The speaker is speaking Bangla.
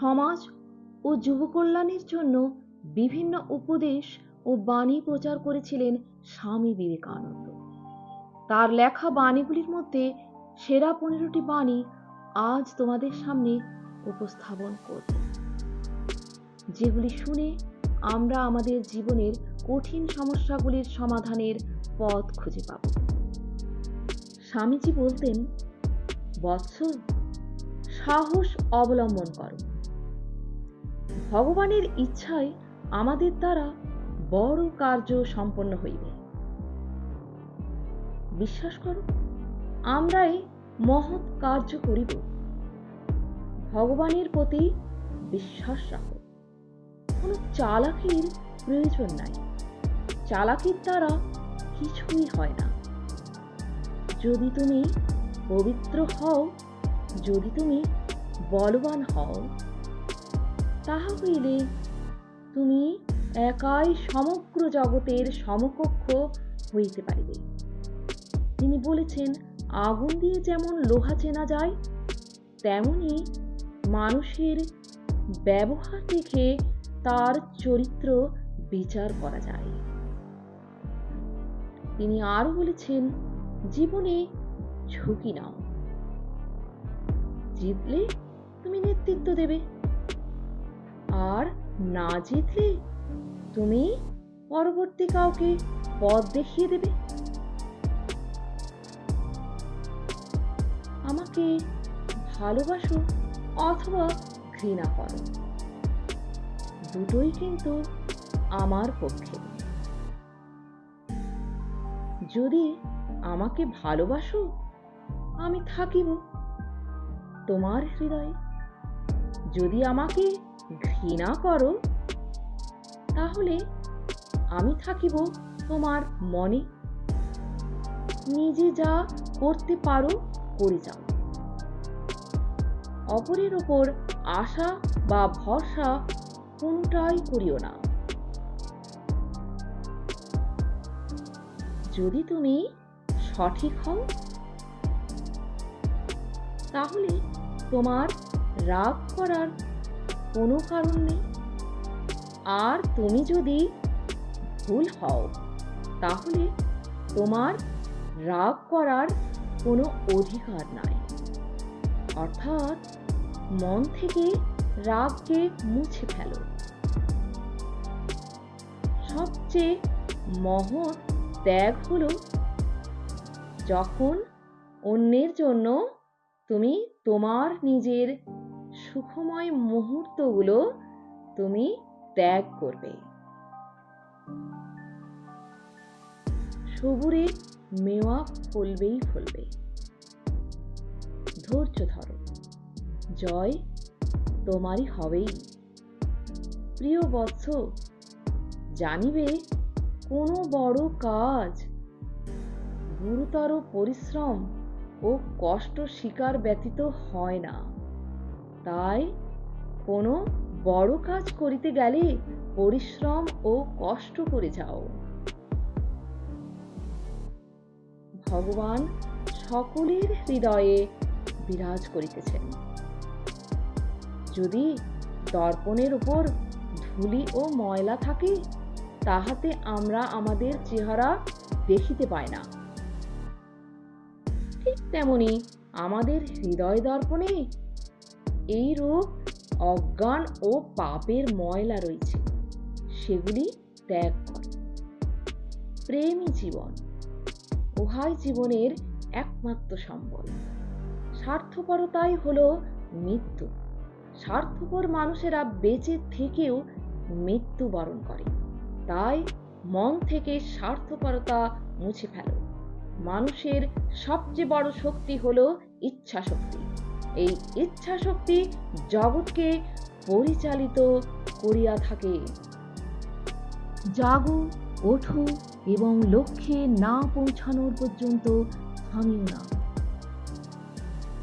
সমাজ ও যুব কল্যাণের জন্য বিভিন্ন উপদেশ ও বাণী প্রচার করেছিলেন স্বামী বিবেকানন্দ। তার লেখা বাণীগুলির মধ্যে সেরা পনেরোটি বাণী আজ তোমাদের সামনে উপস্থাপন করব। যেগুলি শুনে আমরা আমাদের জীবনের কঠিন সমস্যাগুলির সমাধানের পথ খুঁজে পাব। স্বামীজি বলতেন, বৎস, সাহস অবলম্বন করো। ভগবানের ইচ্ছায় আমাদের দ্বারা বড় কার্য সম্পন্ন হইবে। বিশ্বাস করো, আমরাই মহৎ কার্য করিব। ভগবানের প্রতি বিশ্বাস রাখো। কোনো চালাকির প্রয়োজন নাই। চালাকির দ্বারা কিছুই হয় না। যদি তুমি পবিত্র হও, যদি তুমি বলবান হও তাহা হইলে তুমি একাই সমগ্র জগতের সমকক্ষ হইতে পারিবে। তিনি বলেছেন, আগুন দিয়ে যেমন লোহা চেনা যায়, তেমনি মানুষের ব্যবহার দেখে তার চরিত্র বিচার করা যায়। তিনি আরও বলেছেন, জীবনে ঝুঁকি নাও। জিতলে তুমি নেতৃত্ব দেবে। আর না জিতলে তুমি পরবর্তী কাউকে পথ দেখিয়ে দেবে। আমাকে ভালোবাসো অথবা ঘৃণা করো, দুটোই কিন্তু আমার পক্ষে। যদি আমাকে ভালোবাসো, আমি থাকিব তোমার হৃদয়ে। যদি আমাকে ঘৃণা করো, তাহলে আমি থাকিব তোমার মনে। নিজে যা করতে পারো, করে যাও। অপরের ওপর আশা বা ভরসা কোনটাই করিও না। যদি তুমি সঠিক হও, তাহলে তোমার রাগ করার কোনো কারণ নেই। আর তুমি যদি ভুল হও, তাহলে তোমার রাগ করার কোনো অধিকার নাই। অর্থাৎ মন থেকে রাগকে মুছে ফেলো। সবচেয়ে মহৎ ত্যাগ হলো যখন অন্যের জন্য তুমি তোমার নিজের সুখময় মুহূর্তগুলো তুমি ত্যাগ করবে। সবুরে মেওয়া ফলবেই ফলবে। ধৈর্য ধরো। জয় তোমারই হবেই। প্রিয় বৎস, জানিবে কোনো বড় কাজ, গুরুতর পরিশ্রম ও কষ্ট স্বীকার ব্যতীত হয় না। তাই কোনো বড় কাজ করিতে গেলে পরিশ্রম ও কষ্ট করে যাও। ভগবান সকলের হৃদয়ে বিরাজ করিতেছেন। যদি দর্পণের উপর ধুলি ও ময়লা থাকে, তাহাতে আমরা আমাদের চেহারা দেখিতে পাই না। ঠিক তেমনি আমাদের হৃদয় দর্পণে এই রূপ অজ্ঞান ও পাপের ময়লা রয়েছে। সেগুলি ত্যাগ কর। প্রেমই জীবন, উহাই জীবনের একমাত্র সম্বল। স্বার্থপরতাই হল মৃত্যু। স্বার্থপর মানুষেরা বেঁচে থেকেও মৃত্যু বরণ করে। তাই মন থেকে স্বার্থপরতা মুছে ফেলো। মানুষের সবচেয়ে বড় শক্তি হলো ইচ্ছা শক্তি এই ইচ্ছা শক্তি জগৎকে পরিচালিত করিয়া থাকে। জাগো, ওঠো এবং লক্ষ্যে না পৌঁছানোর পর্যন্ত থামিও না।